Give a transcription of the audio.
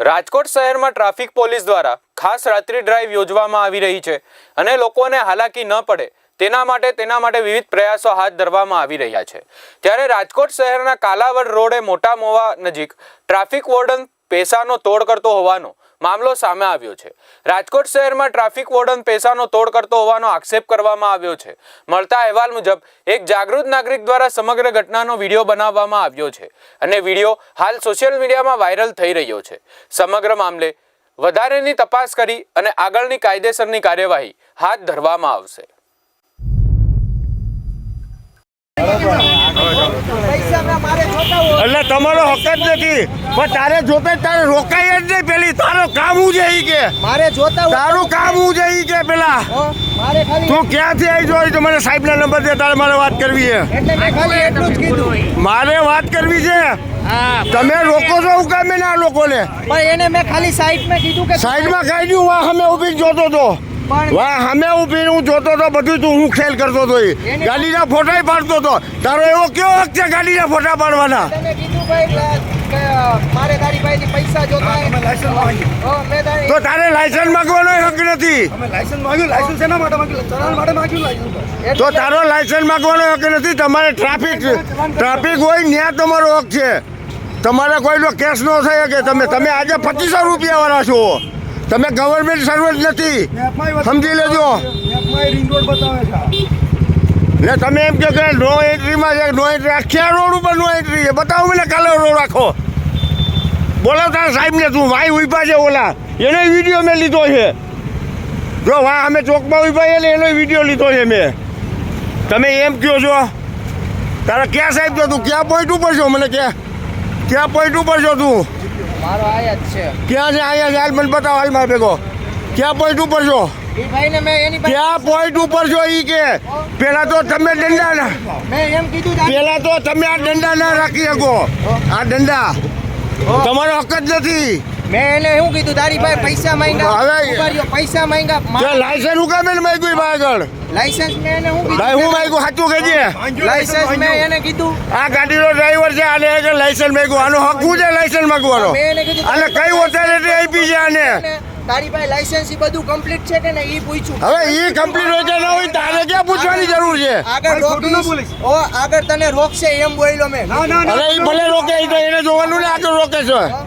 રાજકોટ શહેરમાં traffic police દ્વારા ખાસ રાત્રિ ડ્રાઈવ યોજવામાં આવી રહી છે અને લોકોને હાલાકી ન પડે તેના માટે તેના માટે વિવિધ પ્રયાસો હાથ ધરવામાં આવી રહ્યા છે. ત્યારે રાજકોટ શહેરના કાલાવડ રોડે મોટા મોવા નજીક ટ્રાફિક વોર્ડન પેસાનો તોડ કરતો હોવાનો મામલો સામે આવ્યો છે. રાજકોટ શહેરમાં ટ્રાફિક વોર્ડન પૈસાનો તોડ કરતો હોવાનો આક્ષેપ કરવામાં આવ્યો છે. મળતા અહેવાલ મુજબ, એક જાગૃત નાગરિક દ્વારા સમગ્ર ઘટનાનો વીડિયો બનાવવામાં આવ્યો છે અને વીડિયો હાલ સોશિયલ મીડિયામાં વાયરલ થઈ રહ્યો છે. સમગ્ર મામલે વધારેની તપાસ કરી અને આગળની કાયદેસરની કાર્યવાહી હાથ ધરવામાં આવશે. એટલે તમારો હક જ નથી. પણ તારે જોતે જ તારે રોકાય જ નહીં પેલી. તારું કામ હું જઈ કે? મારે જોતા તારું કામ હું જઈ કે પેલા? તો મારે ખાલી તું ક્યાંથી આવી જોઈ? તો મને સાહેબના નંબર દે તારે મારે વાત કરવી છે. એટલે મેં ખાલી એટલું જ કીધું. મારે વાત કરવી છે? તમે રોકો છો હું કામે ના લોકોને? પણ એને મેં ખાલી સાઈડમાં કીધું કે સાઈડમાં કાઢી દઉં વાહ અમે ઊભી જોતો તો. પણ વાહ અમે ઊભી હું જોતો તો બધું તું હું ખેલ કરતો તો એ. ગાડીના ફોટા પાડતો તો. તારો એવો કેવો હક છે ગાડીના ફોટા પાડવાના? તો તારે લાયસન્સ માંગવાનો હક નથી. અમે લાયસન્સ માંગ્યું? લાયસન્સ શેના માટે માંગ્યું? ચલાણ માટે માંગ્યું લાયસન્સ તો તારો લાયસન્સ માંગવાનો હક નથી. તમારે ટ્રાફિક ટ્રાફિક હોય ત્યાં તમારો હક છે. તમારે કોઈનો કેસ ન થાય કે તમે તમે આજે પચીસો રૂપિયા વાળા છો. તમે ગવર્મેન્ટ સર્વન્ટ નથી. સમજી લેજો. ને તમે એમ કહો કે નો એન્ટ્રીમાં છે નો એન્ટ્રી આખી રોડ ઉપર નો એન્ટ્રી છે. બતાવો મને કાલે રોડ રાખો બોલો તારા સાહેબને તું ભાઈ ઊભા છે ઓલા. એનો વીડિયો મેં લીધો છે. જો વાહ અમે ચોકમાં ઊભા છે ને એનો વીડિયો લીધો છે મેં. તમે એમ કહો છો. તારા ક્યાં સાહેબ છો તું? ક્યાં પોઈન્ટ ઉપર છો? મને ક્યાં ક્યાં પોઈન્ટ ઉપર છો તું? મારો આયા જ છે. ક્યાં છે આયા છે? હાલ મને બતાવો હાલ મારે ભેગો. ક્યાં પોઈન્ટ ઉપર છો? ક્યાં પોઈન્ટ ઉપર છો ઈ કે? પેલા તો તમે દંડા ના મેં એમ કીધું તારી- પેલા તો તમે આ દંડા ના રાખી શકો. આ દંડા તમારો હક જ નથી. મેં એને શું કીધું? તારી પાસે પૈસા માંગ્યા હવે- પૈસા માંગ્યા લાયસન્સ હું કામે માંગ્યું આગળ. લાયસન્સ મેં એને શું ભાઈ હું માંગ્યું સાચું કહેજે લાયસન્સ મેં એને કીધું. આ ગાડીનો ડ્રાઈવર છે આને એને લાયસન્સ માંગ્યું. આનો હક શું છે લાયસન્સ માંગવાનો? મેં એને કીધું આને કઈ ઓથોરિટી આપી છે આને? તારી પાસે લાયસન્સ ઈ બધું કમ્પ્લીટ છે કે નહીં ઈ પૂછ્યું હવે એ કમ્પ્લીટ હોય કે ન હોય તારે ક્યાં પૂછવાની જરૂર છે? આગળ રોકીશ. ઓ આગળ તને રોકશે એમ બોલ્યો મેં. ના ના ના. અરે ઈ ભલે રોકે ઈ તો એને જોવાનું ને આગળ રોકે છે.